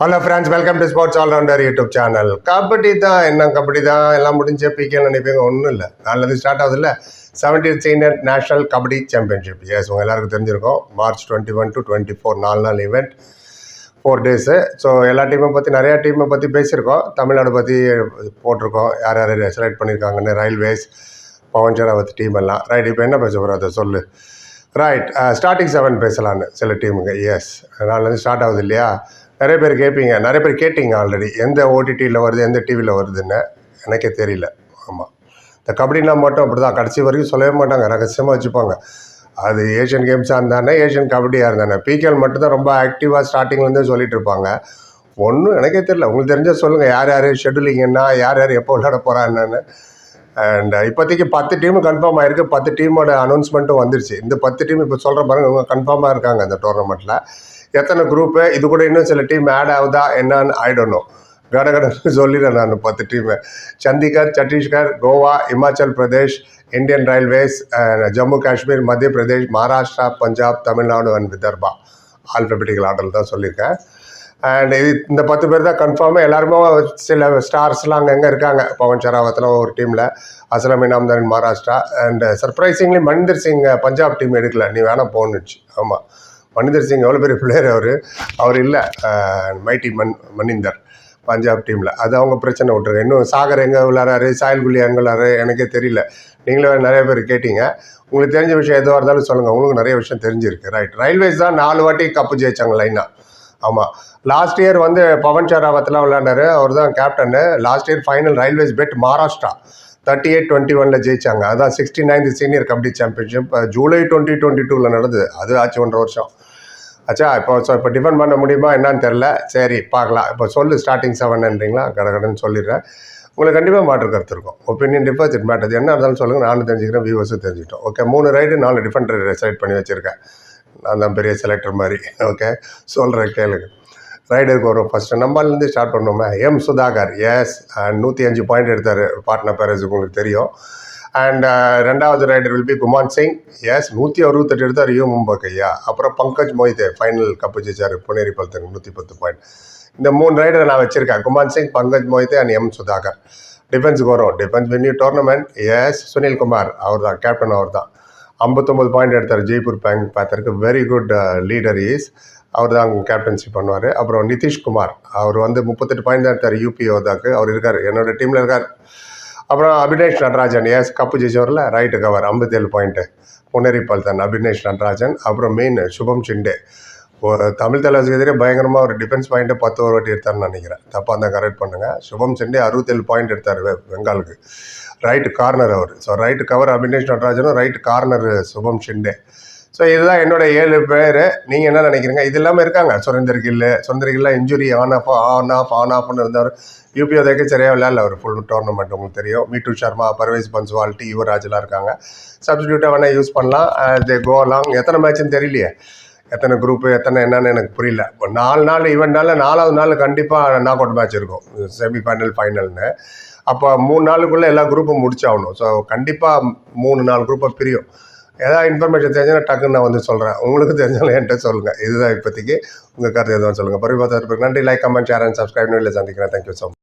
Hello friends welcome to sports allrounder YouTube channel kabaddi தான் என்ன கபடி தான் எல்லாம் முடிஞ்ச பிகேன்னு நினைப்பீங்க ஒன்றும் இல்லை. நல்லது ஸ்டார்ட் ஆகுதுல்ல. Seventeen senior national kabaddi championship as உங்கள் எல்லாருக்கும் தெரிஞ்சிருக்கோம். March twenty one to twenty four நாலு நாள் ஈவெண்ட் ஃபோர் டேஸு ஸோ எல்லா டீமை பற்றி நிறையா டீமை பற்றி பேசியிருக்கோம். தமிழ்நாடு பற்றி போட்டிருக்கோம். யார் யார் செலக்ட் பண்ணியிருக்காங்கன்னு ரயில்வேஸ் பவன் ஷராவத் டீம் எல்லாம். ரைட் இப்போ என்ன பேச போகிறோம் அதை சொல்லு. ரைட் ஸ்டார்டிங் செவன் பேசலான்னு சில டீமுங்க எஸ் நாளிலேருந்து ஸ்டார்ட் ஆகுது இல்லையா? நிறைய பேர் கேட்பீங்க நிறைய பேர் கேட்டிங்க ஆல்ரெடி எந்த ஓடிடியில் வருது எந்த டிவியில் வருதுன்னு. எனக்கே தெரியல. ஆமாம் இந்த கபடினா மட்டும் அப்படி தான் கடைசி வரைக்கும் சொல்லவே மாட்டாங்க. ரகசியமாக வச்சுப்பாங்க. அது ஏஷியன் கேம்ஸாக இருந்தானே ஏஷியன் கபடியாக இருந்தானே. பிகேஎல் மட்டும் தான் ரொம்ப ஆக்டிவாக ஸ்டார்டிங்லேருந்தே சொல்லிட்டு இருப்பாங்க. ஒன்றும் எனக்கே தெரியல. உங்களுக்கு தெரிஞ்சால் சொல்லுங்கள் யார் யார் ஷெட்யூலிங் என்ன யார் யார் எப்போ விளையாட போகிறா என்னன்னு. அண்ட் இப்போதைக்கு பத்து டீமும் கன்ஃபார்ம் ஆயிருக்கு. பத்து டீமோட அனௌன்ஸ்மெண்ட்டும் வந்துருச்சு. இந்த பத்து டீம் இப்போ சொல்கிற பாருங்க இவங்க கன்ஃபார்மாக இருக்காங்க அந்த டோர்னமெண்ட்டில் எத்தனை குரூப்பு இது கூட இன்னும் சில டீம் ஆட் ஆகுதா என்னன்னு ஆயிடணும் கடகடன்னு சொல்லிடுறேன் நான் பத்து team Chandigarh Chhattisgarh Goa Himachal Pradesh Indian railways Jammu Kashmir Madhya Pradesh Maharashtra Punjab Tamil Nadu and Vidarbha. Alphabetical order தான் சொல்லியிருக்கேன். அண்ட் இது இந்த பத்து பேர் தான் கன்ஃபார்மாக எல்லாருமே சில ஸ்டார்ஸ்லாம் அங்கங்கே இருக்காங்க? பவன் ஷராவத்தில் ஒரு டீமில் Aslam இனாம்தான் Maharashtra. And surprisingly Maninder Singh Punjab team எடுக்கல. நீ வேணால் போகணுச்சு ஆமாம் மனிந்தர் சிங் எவ்வளோ பெரிய பிளேயர் அவர்? அவர் இல்லை. மைட்டி மன் மனிந்தர் பஞ்சாப் டீமில் அது அவங்க பிரச்சனை விட்டுருங்க இன்னும் சாகர் எங்கே விளாட்றாரு சாயல் குலி எங்கே விளாட்றாரு எனக்கே தெரியல. நீங்களே நிறைய பேர் கேட்டீங்க. உங்களுக்கு தெரிஞ்ச விஷயம் எதுவாக இருந்தாலும் சொல்லுங்கள் உங்களுக்கு நிறைய விஷயம் தெரிஞ்சிருக்கு. ரைட் ரயில்வேஸ் தான் நாலு வாட்டி கப்பு ஜெயிச்சாங்க லைனாக ஆமாம் லாஸ்ட் இயர் வந்து பவன் ஷராவத்லாம் விளையாண்டாரு. அவர் தான் captain last year final railways beat Maharashtra thirty eight twenty ஒனில் ஜெயிச்சாங்க. அதான் sixty ninth senior kabaddi championship July twenty twenty டூவில் நடந்தது. அது ஆச்சு ஒன்றரை வருஷம். ஆச்சா இப்போ ஸோ இப்போ டிஃபன் பண்ண முடியுமா என்னன்னு தெரில சரி பார்க்கலாம். இப்போ சொல்லு ஸ்டார்டிங் செவன்ன்றீங்களா கடகடன்னு சொல்லிடுறேன். உங்களுக்கு கண்டிப்பாக மாற்று கருத்து இருக்கும். ஒப்பீனியன் டிஃபர்ஸ் இட் மேட்டர் என்ன இருந்தாலும் சொல்லுங்கள் நானும் தெரிஞ்சுக்கிறேன் வியூவர்ஸும் தெரிஞ்சுக்கிட்டோம். ஓகே மூணு ரைடு நாலு டிஃபரெண்ட் செலக்ட் பண்ணி வச்சுருக்கேன். நான் தான் பெரிய செலக்டர் மாதிரி. ஓகே சொல்கிறேன் கேளுங்க. ரைடருக்கு வரும் ஃபஸ்ட்டு நம்மலேருந்து ஸ்டார்ட் பண்ணோமே? எம் சுதாகர் எஸ் நூற்றி அஞ்சு பாயிண்ட் எடுத்தார் பார்ட்னர் பேரஸுக்கு உங்களுக்கு தெரியும். அண்ட் uh, ரெண்டாவது rider will be Guman Singh is நூற்றி அறுபத்தெட்டு எடுத்தார் யூ மும்பக் ஐயா அப்புறம் பங்கஜ் மொய்தே ஃபைனல் கப்பு ஜெயிச்சார். புனேரி பல்தன் நூற்றி பத்து பாயிண்ட் இந்த மூணு ரைடரை நான் வச்சுருக்கேன். குமான் சிங் பங்கஜ் மொய்தே அண்ட் எம் சுதாகர் டிஃபென்ஸுக்கு வரும். Defence venue tournament is Sunil Kumar அவர் தான் கேப்டன் அவர் தான் ஐம்பத்தொம்பது பாயிண்ட் எடுத்தார் ஜெய்ப்பூர் பேங்க் பார்த்துருக்கு வெரி குட் லீடர் இஸ் அவர் தான் கேப்டன்ஷிப் பண்ணுவார். அப்புறம் நிதிஷ்குமார் அவர் வந்து முப்பத்தெட்டு பாயிண்ட் தான் எடுத்தார் யூபி யோதாக்கு அவர் இருக்கார் என்னோட டீமில் இருக்கார். அப்புறம் அபினேஷ் நடராஜன் எஸ் கப்பு ஜெயிச்சவரில் ரைட்டு கவர் ஐம்பத்தேழு பாயிண்ட்டு புனேரி பல்தன் அபினேஷ் நடராஜன். அப்புறம் மெயின் சுபம் சிண்டே. தமிழ் தலைவருக்கு எதிரே பயங்கரமாக ஒரு டிஃபென்ஸ் பாயிண்ட்டை பத்து ஒரு வாட்டி எடுத்தார்னு நினைக்கிறேன். தப்பாக இருந்தால் கரெக்ட் பண்ணுங்கள் சுபம் சிண்டே அறுபத்தேழு பாயிண்ட் எடுத்தார் பெங்காலுக்கு ரைட்டு கார்னர் அவர். So right cover Abinesh நடராஜனும் right corner Shubham Shinde so இதுதான் என்னோட ஏழு பேர். நீங்கள் என்ன நினைக்கிறீங்க? இது இல்லாமல் இருக்காங்க. Surender Gill Surender கில்லாம் injury on off on off on ஆஃப்னு இருந்தவர். யூபிஓ தேக்க சரியாக விளையாடல. அவர் ஃபுல் டோர்னமெண்ட் உங்களுக்கு தெரியும். மீட்டு சர்மா பர்வேஸ் பன்ஸ்வால் டி யுவராஜ்லாம் இருக்காங்க. சப்ஸ்டியூட்டாக வேணால் யூஸ் பண்ணலாம். தே கோ எத்தனை மேட்ச்னு தெரியலையே. எத்தனை குரூப்பு எத்தனை என்னன்னு எனக்கு புரியல. இப்போ நாலு நாள் ஈவெண்ட்னால நாலாவது நாள் கண்டிப்பாக நாக் அவுட் மேட்ச் இருக்கும். செமி ஃபைனல் ஃபைனல்னு அப்போ மூணு நாளுக்குள்ளே எல்லா குரூப்பும் முடிச்சாகணும். ஸோ கண்டிப்பாக மூணு நாலு குரூப்பாக பிரியும். ஏதாவது இன்ஃபர்மேஷன் தெரிஞ்சுன்னா டக்குன்னு நான் வந்து சொல்கிறேன் உங்களுக்கு தெரிஞ்சாலும் என்கிட்ட சொல்லுங்கள் இதுதான் இப்போதைக்கு உங்கள் கருத்து எதுவும் சொல்லுங்கள் பரிபாத்திரத்துக்கு நன்றி. Like comment share and subscribe இல்லை சந்திக்கிறேன். Thank you so much